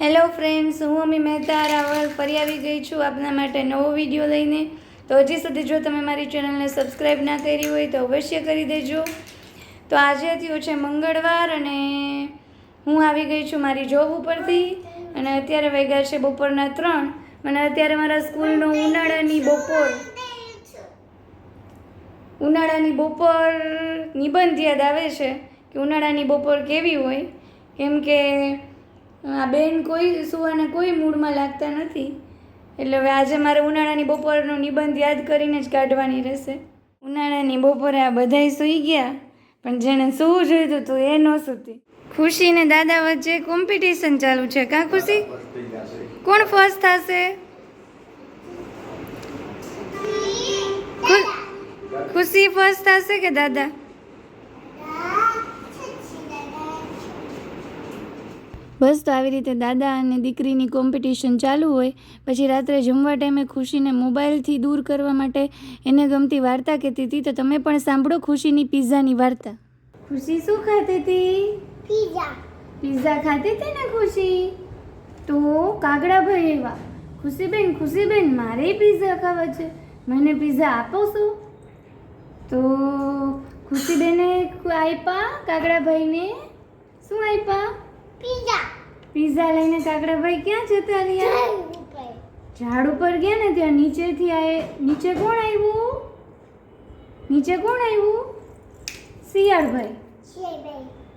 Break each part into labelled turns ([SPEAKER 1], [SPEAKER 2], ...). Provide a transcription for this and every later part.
[SPEAKER 1] Hello friends, હું અમી મહેતા રાવલ. ફરી આવી ગઈ છું આપના માટે નવો વીડિયો લઈને. તો હજી સુધી જો તમે મારી ચેનલને સબસ્ક્રાઈબ ના કરી હોય તો અવશ્ય કરી દેજો. તો આજે થયો છે મંગળવાર અને હું આવી ગઈ છું મારી જોબ ઉપરથી. અને અત્યારે વાગ્યા છે બપોરના ત્રણ. મને અત્યારે મારા સ્કૂલનો ઉનાળાની બપોર. ઉનાળાની બપોર નિબંધ યાદ આવે છે કે ઉનાળાની બપોર કેવી હોય? કેમ કે આ બેન કોઈ સુવાના કોઈ મૂડમાં લાગતા નથી. એટલે હવે આજે મારે ઉનાળાની બપોરનો નિબંધ યાદ કરીને જ કાઢવાની રહેશે. ઉનાળાની બપોરે આ બધાય સૂઈ ગયા, પણ જેણે સૂવું જોઈતું હતું એ ન સૂતી. ખુશી ને દાદા વચ્ચે કોમ્પિટિશન ચાલુ છે. કા ખુશી? કોણ ફર્સ્ટ થશે? ખુશી ફર્સ્ટ થશે કે દાદા? બસ તો આવી રીતે દાદા અને દીકરીની કોમ્પિટિશન ચાલુ હોય પછી રાત્રે જમવા ટાઈમે ખુશીને મોબાઈલથી દૂર કરવા માટે એને ગમતી વાર્તા કહેતી હતી. તો તમે પણ સાંભળો ખુશીની પિઝાની વાર્તા. ખુશી શું ખાતી હતી?
[SPEAKER 2] પીઝા.
[SPEAKER 1] પિઝા ખાતી હતી ને ખુશી? તો કાગડાભાઈ એવા. ખુશીબેન ખુશીબેન મારે પિઝા ખાવા છે. મને પિઝા આપો શું? તો ખુશીબેને આપ્યા કાગડાભાઈને શું આપ્યા?
[SPEAKER 2] પીઝા
[SPEAKER 1] લઈને કાગડાભાઈ ક્યાં જતા રહ્યા? ઝાડ ઉપર ગયા ને ત્યાં નીચેથી આવે નીચે કોણ આવ્યું? નીચે કોણ આવ્યું? શિયાળભાઈ.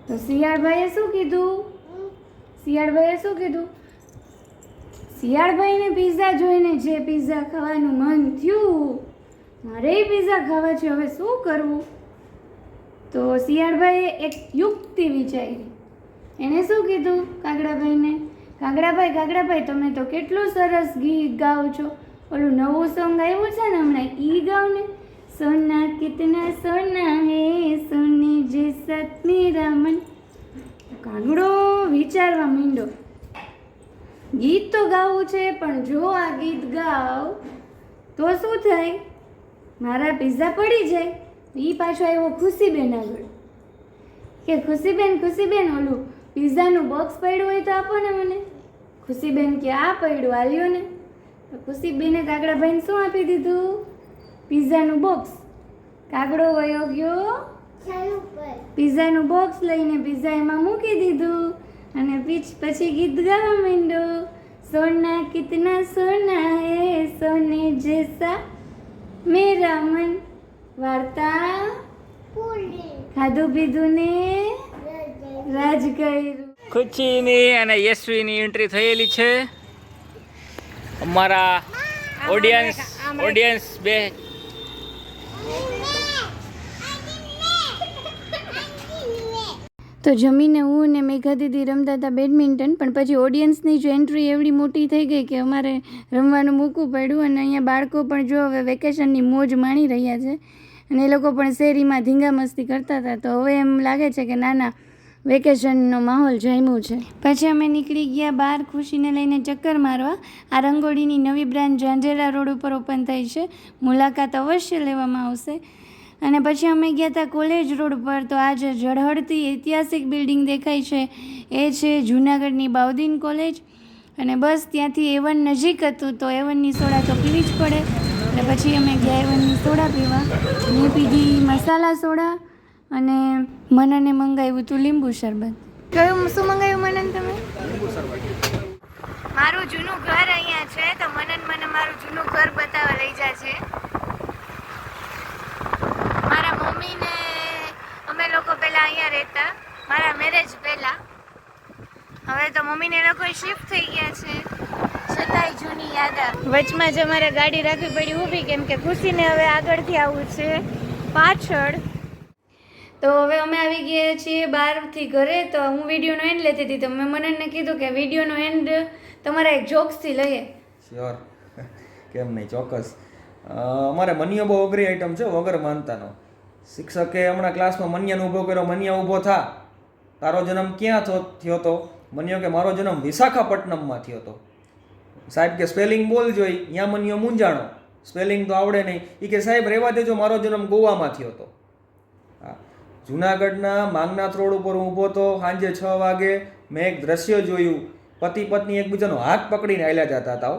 [SPEAKER 1] તો શિયાળભાઈએ શું કીધું? શિયાળભાઈએ શું કીધું? શિયાળભાઈને પિઝા જોઈને જે પિઝા ખાવાનું મન થયું, મારે પિઝા ખાવા છે, હવે શું કરવું? તો શિયાળભાઈએ એક યુક્તિ વિચારી. એણે શું કીધું કાગડાભાઈને? કાગડાભાઈ કાગડાભાઈ, તમે તો કેટલું સરસ ગીત ગાઓ છો. ઓલું નવું સોંગ આવ્યું છે ને હમણાં ઈ ગાઓ ને? સોના કિતના સોના હે, સોને જે સતની રામન કાગડો વિચારવા માંડ્યો. ગીત તો ગાવું છે, પણ જો આ ગીત ગાવ, તો શું થાય? મારા પિઝા પડી જાય. એ પાછો આવ્યો ખુશીબેન આગળ. કે ખુશીબેન ખુશીબેન, ઓલું પિઝાનું બોક્સ પડ્યું હોય તો આપો ને મને. ખુશીબેન કે આ પડ્યું આલ્યું ને. તો ખુશીબેને કાગડાભાઈને શું આપી દીધું? પીઝાનું બોક્સ કાગડો વયો ગયો. પીઝાનું બોક્સ લઈને પિઝા એમાં મૂકી દીધું અને પીછ પછી ગીત ગાવા માંડ્યો. સોના કિતના સોના હે સોને જેસા મેરા મન વાર્તા ખાધું પીધું ને? રાજ કર્યું
[SPEAKER 3] ખુશીની અને યશવીની એન્ટ્રી થયેલી છે. અમારા ઓડિયન્સ ઓડિયન્સ બે.
[SPEAKER 1] તો જમીને હું ને મેઘા દીદી રમતા હતા બેડમિન્ટન પણ પછી ઓડિયન્સની જો એન્ટ્રી એવડી મોટી થઈ ગઈ કે અમારે રમવાનું મૂકવું પડ્યું અને અહીંયા બાળકો પણ જો હવે વેકેશનની મોજ માણી રહ્યા છે. અને એ લોકો પણ શેરીમાં ધીંગા મસ્તી કરતા હતા. તો હવે એમ લાગે છે કે નાના વેકેશનનો માહોલ જામ્યું છે. પછી અમે નીકળી ગયા બહાર ખુશીને લઈને ચક્કર મારવા. આ રંગોળીની નવી બ્રાન્ચ ઝાંઝેરા રોડ ઉપર ઓપન થઈ છે. મુલાકાત અવશ્ય લેવામાં આવશે. અને પછી અમે ગયા હતા કોલેજ રોડ પર. તો આ જે ઝળહળતી ઐતિહાસિક બિલ્ડિંગ દેખાય છે, એ છે જૂનાગઢની બાઉદીન કોલેજ. અને બસ ત્યાંથી એવન નજીક હતું, તો એવનની સોડા તો પીવી જ પડે. એટલે પછી અમે ગયા એવનની સોડા પીવા. મેં પીધી મસાલા સોડા. અને મનને મંગાવ્યું હતું લીંબુ શરબત. કયું શું મંગાવ્યું મનન તમે? મારું જૂનું ઘર અહીંયા છે તો મનન મને મારું જૂનું ઘર બતાવવા લઈ જાય છે. મારા મમ્મીને અમે લોકો પહેલાં અહીંયા રહેતા મારા મેરેજ પહેલાં. હવે તો મમ્મીને એ લોકો શિફ્ટ થઈ ગયા છે. છતાંય જૂની યાદ વચમાં જ અમારે ગાડી રાખવી પડી ઊભી કેમ કે ખુશીને હવે આગળથી આવવું છે પાછળ. તો હવે અમે આવી ગયા છીએ બહારથી ઘરે, તો હું વિડીયોનો એન્ડ લેતી હતી. તો મેં મનનને કીધું કે વિડીયોનો એન્ડ તમારા એક જોક્સથી લઈએ.
[SPEAKER 4] શ્યોર કેમ નહીં, ચોક્કસ. અમારે મનિયો બહુ અઘરી આઈટમ છે વગર માનતાનો. શિક્ષકે હમણાં ક્લાસમાં મનિયાનો ઊભો કર્યો, મનિયા ઊભો થા. તારો જન્મ ક્યાં થયો તો? મનિયો કે મારો જન્મ વિશાખાપટ્ટનમમાં થયો હતો સાહેબ કે સ્પેલિંગ બોલ જોઈ ત્યાં મનિયો મૂંઝાણો. સ્પેલિંગ તો આવડે નહીં. એ કે સાહેબ, રહેવા દેજો, મારો જન્મ ગોવામાં થયો હતો જુનાગઢના માંગનાથ રોડ ઉપર હું ઊભો હતો. સાંજે છ વાગે મેં એક દ્રશ્ય જોયું. પતિ પત્ની એકબીજાનો હાથ પકડીને આવેલા જતા હતા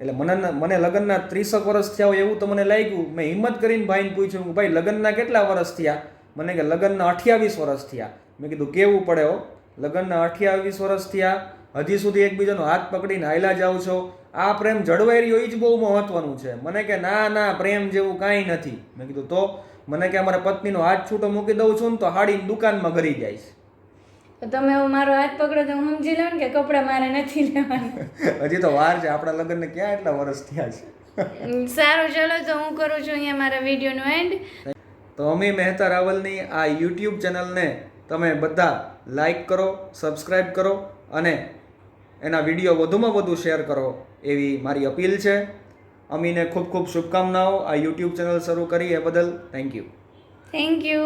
[SPEAKER 4] એટલે મને મને લગ્નના ત્રીસક વર્ષ થયા હોય એવું તો મને લાગ્યું. મેં હિંમત કરીને ભાઈને પૂછ્યું કે ભાઈ લગ્નના કેટલા વર્ષ થયા? મને કે લગ્નના અઠ્યાવીસ વર્ષ થયા. મેં કીધું કેવું પડે હો? લગ્નના અઠ્યાવીસ વર્ષ થયા. હજી સુધી એકબીજાનો હાથ પકડીને હાયલા જાઓ છો. આ પ્રેમ જળવાઈ રહ્યો એ જ બહુ મહત્વનું છે. મને કે ના ના પ્રેમ જેવું કાંઈ નથી. મેં કીધું તો? મને કે અમારા પત્નીનો હાથ છૂટો મૂકી દઉં છું ને તો હાડીની દુકાનમાં ઘરી જાય
[SPEAKER 1] છે તમે મારો હાથ પકડો તો હું સમજી લઉં કે કપડાં મારે નથી લેવાના.
[SPEAKER 4] હજી તો વાર છે. આપણા લગ્નને ક્યાં એટલા વર્ષ થયા છે?
[SPEAKER 1] સારું ચલો તો હું કરું છું અહીંયા મારા વિડીયોનો એન્ડ
[SPEAKER 4] તો અમી મહેતા રાવલની આ યુટ્યુબ ચેનલને તમે બધા લાઈક કરો સબસ્ક્રાઈબ કરો અને એના વીડિયો વધુમાં વધુ શેર કરો એવી મારી અપીલ છે. અમીને ખૂબ ખૂબ શુભકામનાઓ. આ યુટ્યુબ ચેનલ શરૂ કરી એ બદલ થેન્ક યુ
[SPEAKER 1] થેન્ક યુ